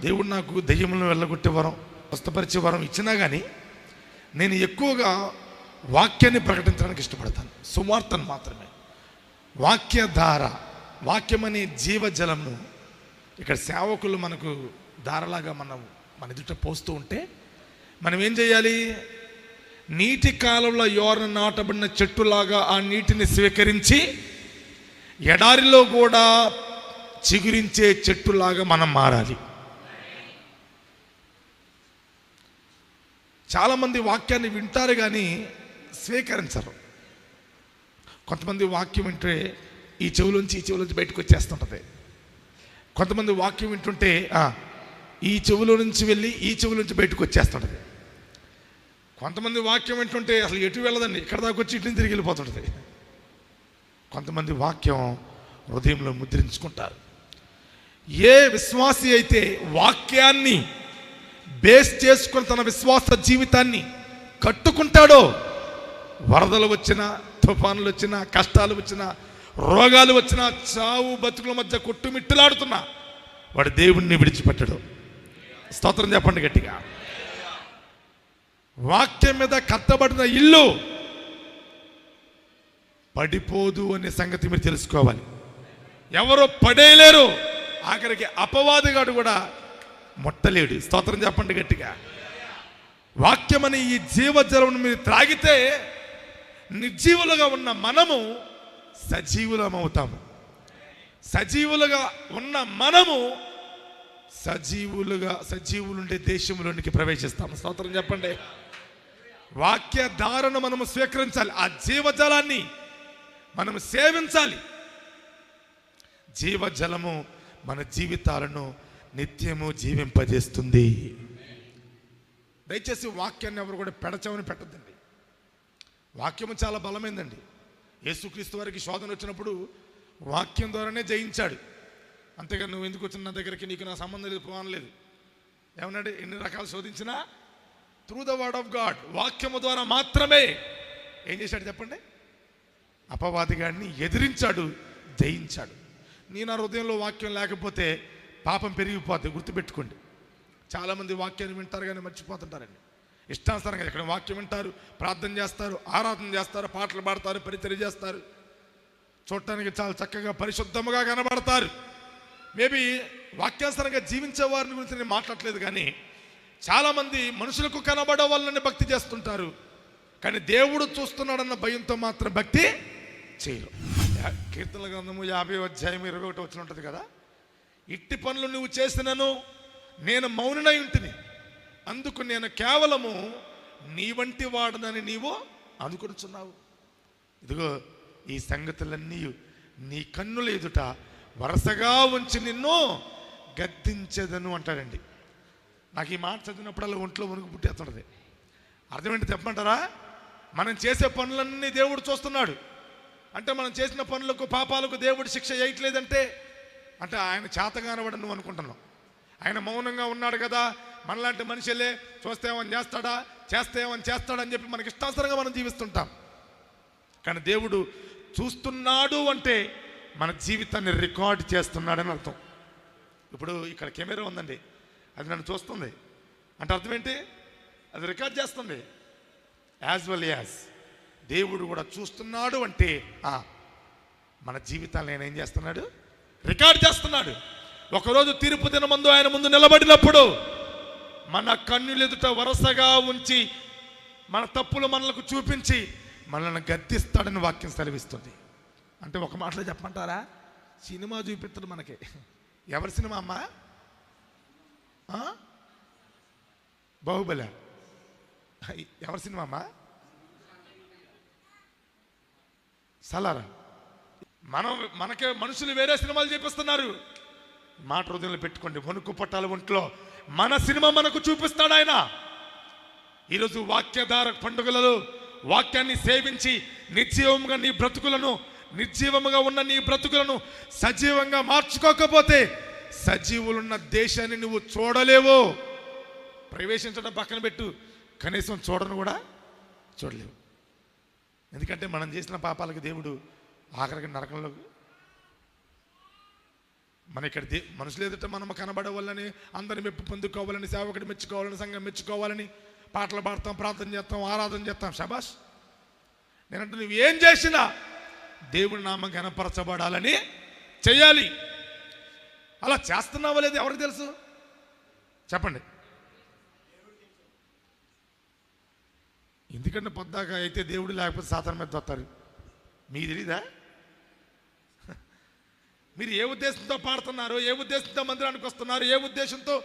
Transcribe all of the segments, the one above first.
దేవుడు నాకు దెయ్యములను వెళ్ళగొట్టే వరం స్వస్థపరిచే వరం ఇచ్చినా కానీ నేను ఎక్కువగా వాక్యాన్ని ప్రకటించడానికి ఇష్టపడతాను. సువార్తను మాత్రమే. వాక్యధార వాక్యం అనే జీవజలంను ఇక్కడ సేవకులు మనకు ధారలాగా మనం మన ఎదుట పోస్తూ ఉంటే మనం ఏం చేయాలి? నీటి కాలంలో యోరన నాటబడిన చెట్టులాగా ఆ నీటిని స్వీకరించి ఎడారిలో కూడా చిగురించే చెట్టులాగా మనం మారాలి. చాలామంది వాక్యాన్ని వింటారు కానీ స్వీకరించరు. కొంతమంది వాక్యం వింటే ఈ చెవులోంచి ఈ చెవులోంచి బయటకు వచ్చేస్తుంటుంది. కొంతమంది వాక్యం వింటుంటే ఈ చెవులో నుంచి వెళ్ళి ఈ చెవుల నుంచి బయటకు వచ్చేస్తుంటుంది. కొంతమంది వాక్యం వింటుంటే అసలు ఎటు వెళ్ళదండి? ఇక్కడ దాకా వచ్చి ఇటు తిరిగి వెళ్ళిపోతుంటుంది. కొంతమంది వాక్యం హృదయంలో ముద్రించుకుంటారు. ఏ విశ్వాసి అయితే వాక్యాన్ని బేస్ చేసుకుని తన విశ్వాస జీవితాన్ని కట్టుకుంటాడో వరదలు వచ్చినా తుఫానులు వచ్చినా కష్టాలు వచ్చినా రోగాలు వచ్చినా చావు బతుకుల మధ్య కొట్టుమిట్టులాడుతున్నా వాడు దేవుణ్ణి విడిచిపెట్టడు. స్తోత్రం చెప్పండి గట్టిగా. వాక్యం మీద కట్టబడిన ఇల్లు పడిపోదు అనే సంగతి మీరు తెలుసుకోవాలి. ఎవరు పడేయలేరు. ఆఖరికి అపవాదిగాడు కూడా ముట్టలేడు. స్తోత్రం చెప్పండి గట్టిగా. వాక్యమని ఈ జీవజలం మీరు త్రాగితే నిర్జీవులుగా ఉన్న మనము సజీవులమవుతాము. సజీవులుగా ఉన్న మనము సజీవులుగా సజీవులుండే దేశంలోనికి ప్రవేశిస్తాము. స్తోత్రం చెప్పండి. వాక్య ధారను మనము స్వీకరించాలి. ఆ జీవజలాన్ని మనము సేవించాలి. జీవజలము మన జీవితాలను నిత్యము జీవింపజేస్తుంది. దయచేసి వాక్యాన్ని ఎవరు కూడా పెడచమని పెట్టద్దండి. వాక్యము చాలా బలమైందండి. యేసుక్రీస్తు వారికి శోధన వచ్చినప్పుడు వాక్యం ద్వారానే జయించాడు. అంతేగా నువ్వు ఎందుకు వచ్చిన నా దగ్గరికి నీకు నా సంబంధం లేదు పోవడం లేదు. ఏమన్నాడు? ఎన్ని రకాలు శోధించినా? Through the word of God వాక్యము ద్వారా మాత్రమే. ఏం చేశాడు చెప్పండి? అపవాదిగాడిని ఎదిరించాడు జయించాడు. నీ నా హృదయంలో వాక్యం లేకపోతే పాపం పెరిగిపోతుంది గుర్తుపెట్టుకోండి. చాలామంది వాక్యాన్ని వింటారు కానీ మర్చిపోతుంటారండి. ఇష్టానుసారంగా ఇక్కడ వాక్యం వింటారు ప్రార్థన చేస్తారు ఆరాధన చేస్తారు పాటలు పాడతారు పరిచర్య చేస్తారు. చూడటానికి చాలా చక్కగా పరిశుద్ధముగా కనబడతారు. మేబీ వాక్యానుసారంగా జీవించే వారిని గురించి నేను మాట్లాడలేదు కానీ చాలామంది మనుషులకు కనబడే వాళ్ళని భక్తి చేస్తుంటారు. కానీ దేవుడు చూస్తున్నాడన్న భయంతో మాత్రం భక్తి చేయరు. కీర్తన కీర్తనల గ్రంథము యాభై అధ్యాయం ఇరవై ఒకటి వచ్చిన ఉంటుంది కదా? ఇట్టి పనులు నువ్వు చేసినను నేను మౌననై ఉంటిని. అందుకు నేను కేవలము నీ వంటి వాడనని నీవు అనుకుంటున్నావు. ఇదిగో ఈ సంగతులన్నీ నీ కన్నుల ఎదుట వరుసగా ఉంచి నిన్ను గద్దించదను అంటాడండి. నాకు ఈ మాట చదివినప్పుడల్లా ఒంట్లో మునుగు పుట్టేస్తుంటది. అర్థమేంటి చెప్పమంటారా? మనం చేసే పనులన్నీ దేవుడు చూస్తున్నాడు. అంటే మనం చేసిన పనులకు పాపాలకు దేవుడు శిక్ష వేయట్లేదంటే అంటే ఆయన చేతగానవాడు నువ్వు అనుకుంటున్నావు. ఆయన మౌనంగా ఉన్నాడు కదా. మనలాంటి మనుషులే చూస్తే ఏమని చేస్తాడా? చేస్తే ఏమని చేస్తాడని చెప్పి మనకి ఇష్టాసరంగా మనం జీవిస్తుంటాం. కానీ దేవుడు చూస్తున్నాడు అంటే మన జీవితాన్ని రికార్డ్ చేస్తున్నాడని అర్థం. ఇప్పుడు ఇక్కడ కెమెరా ఉందండి. అది నన్ను చూస్తుంది. అంటే అర్థం ఏంటి? అది రికార్డ్ చేస్తుంది. యాజ్ వెల్ యాజ్ దేవుడు కూడా చూస్తున్నాడు అంటే ఆ, మన జీవితాన్ని ఆయన ఏం చేస్తున్నాడు? రికార్డ్ చేస్తున్నాడు. ఒకరోజు తీర్పు దినమందు ఆయన ముందు నిలబడినప్పుడు మన కన్నులెదుట వరుసగా ఉంచి మన తప్పులు మనలకు చూపించి మనల్ని గద్దిస్తాడని వాక్యం సెలవిస్తుంది. అంటే ఒక మాటలో చెప్పమంటారా? సినిమా చూపిస్తాడు మనకి. ఎవరి సినిమా అమ్మా? ఆ? బాహుబలి. ఎవరి సినిమా అమ్మా? సలారా. మనం మనకే మనుషులు వేరే సినిమాలు చూపిస్తున్నారు. మాట హృదయంలో పెట్టుకోండి. వణుకు పట్టాల ఒంట్లో. మన సినిమా మనకు చూపిస్తాడు ఆయన. ఈరోజు వాక్యధార పండుగలలో వాక్యాన్ని సేవించి నిర్జీవంగా నీ బ్రతుకులను నిర్జీవముగా ఉన్న నీ బ్రతుకులను సజీవంగా మార్చుకోకపోతే సజీవులున్న దేశాన్ని నువ్వు చూడలేవు. ప్రవేశించడం పక్కన పెట్టు. కనీసం చూడను కూడా చూడలేవు. ఎందుకంటే మనం చేసిన పాపాలకు దేవుడు ఆఖరికి నరకంలో మన ఇక్కడ దే మనుషులు ఎదుట మనం కనబడవాలని అందరిని మెప్పు పొందుకోవాలని సేవకుడు మెచ్చుకోవాలని సంఘం మెచ్చుకోవాలని పాటలు పాడతాం ప్రార్థన చేస్తాం ఆరాధన చేస్తాం. శబాష్ నేనంటే నువ్వు ఏం చేసినా దేవుడి నామం కనపరచబడాలని చేయాలి. అలా చేస్తున్నావో లేదు ఎవరికి తెలుసు? చెప్పండి. ఎందుకంటే పొద్దాక అయితే దేవుడు లేకపోతే సాధారణ మీద వస్తారు మీకు తెలీదా మీరు ఏ ఉద్దేశంతో పాడుతున్నారు? ఏ ఉద్దేశంతో మందిరానికి వస్తున్నారు? ఏ ఉద్దేశంతో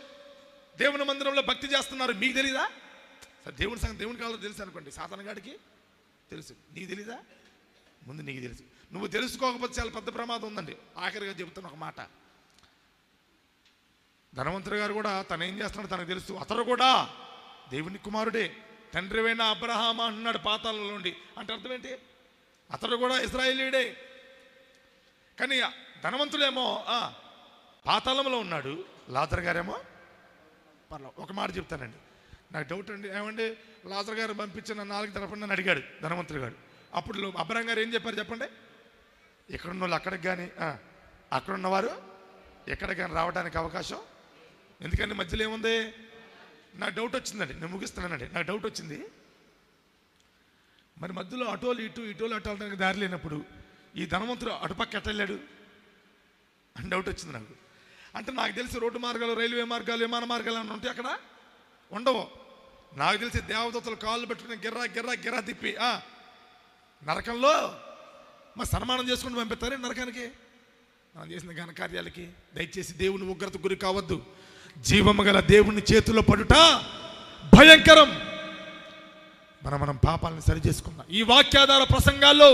దేవుని మందిరంలో భక్తి చేస్తున్నారు? మీకు తెలీదా? సరే దేవుని సంగతి దేవుని కాలంలో తెలుసు అనుకోండి. సాధనగాడికి తెలుసు. నీకు తెలీదా? ముందు నీకు తెలుసు. నువ్వు తెలుసుకోకపోతే చాలా పెద్ద ప్రమాదం ఉందండి. ఆఖరిగా చెబుతున్న ఒక మాట. ధనవంతుడు గారు కూడా తను ఏం చేస్తున్నాడు తనకు తెలుసు. అతడు కూడా దేవుని కుమారుడే. తండ్రివైన అబ్రహామ అన్నాడు పాతాలలో నుండి అంటే అర్థం ఏంటి? అతడు కూడా ఇస్రాయేలీయుడే కానీ ధనవంతుడేమో పాతాళంలో ఉన్నాడు. లాజర్ గారేమో? పర్లేదు ఒక మాట చెప్తానండి. నాకు డౌట్ అండి. ఏమండి? లాజర్ గారు పంపించిన నాలుగు తరపున నన్ను అడిగాడు ధనవంతుడు గారు. అప్పుడు లో- అబ్రహం గారు ఏం చెప్పారు చెప్పండి? ఇక్కడున్న వాళ్ళు అక్కడికి కానీ అక్కడ ఉన్నవారు ఎక్కడికి కానీ రావడానికి అవకాశం? ఎందుకంటే మధ్యలో ఏముంది? నాకు డౌట్ వచ్చిందండి. నేను ముగిస్తున్నానండి. నాకు డౌట్ వచ్చింది. మరి మధ్యలో అటోలు ఇటు ఇటోలు అటు దారి లేనప్పుడు ఈ ధనవంతుడు అటుపక్క ఎట్టలేడు అని డౌట్ వచ్చింది నాకు. అంటే నాకు తెలిసి రోడ్డు మార్గాలు రైల్వే మార్గాలు విమాన మార్గాలు అని ఉంటాయి అక్కడ? ఉండవు. నాకు తెలిసి దేవదత్తలు కాళ్ళు పెట్టుకుని గిర్రా గిర్రా గిర్రా తిప్పి నరకంలో మా సన్మానం చేసుకుని పంపిస్తారే నరకానికి? మనం చేసిన ఘనకార్యాలకి దయచేసి దేవుని ఉగ్రత గురి కావద్దు. జీవము గల దేవుని చేతిలో పడుట భయంకరం. మనం మనం పాపాలను సరి చేసుకుందాం. ఈ వాక్యాధార ప్రసంగాల్లో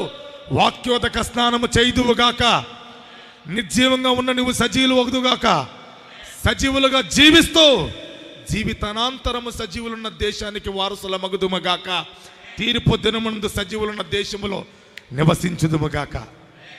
వాక్యోదక స్నానము చేయుదువుగాక నిర్జీవంగా ఉన్న నువ్వు సజీవులు ఒకదుగాక సజీవులుగా జీవిస్తూ జీవితానాంతరము సజీవులున్న దేశానికి వారసుల మగుదుమగాక తీర్పు దినమునందు సజీవులున్న దేశములో నివసించుదుముగాక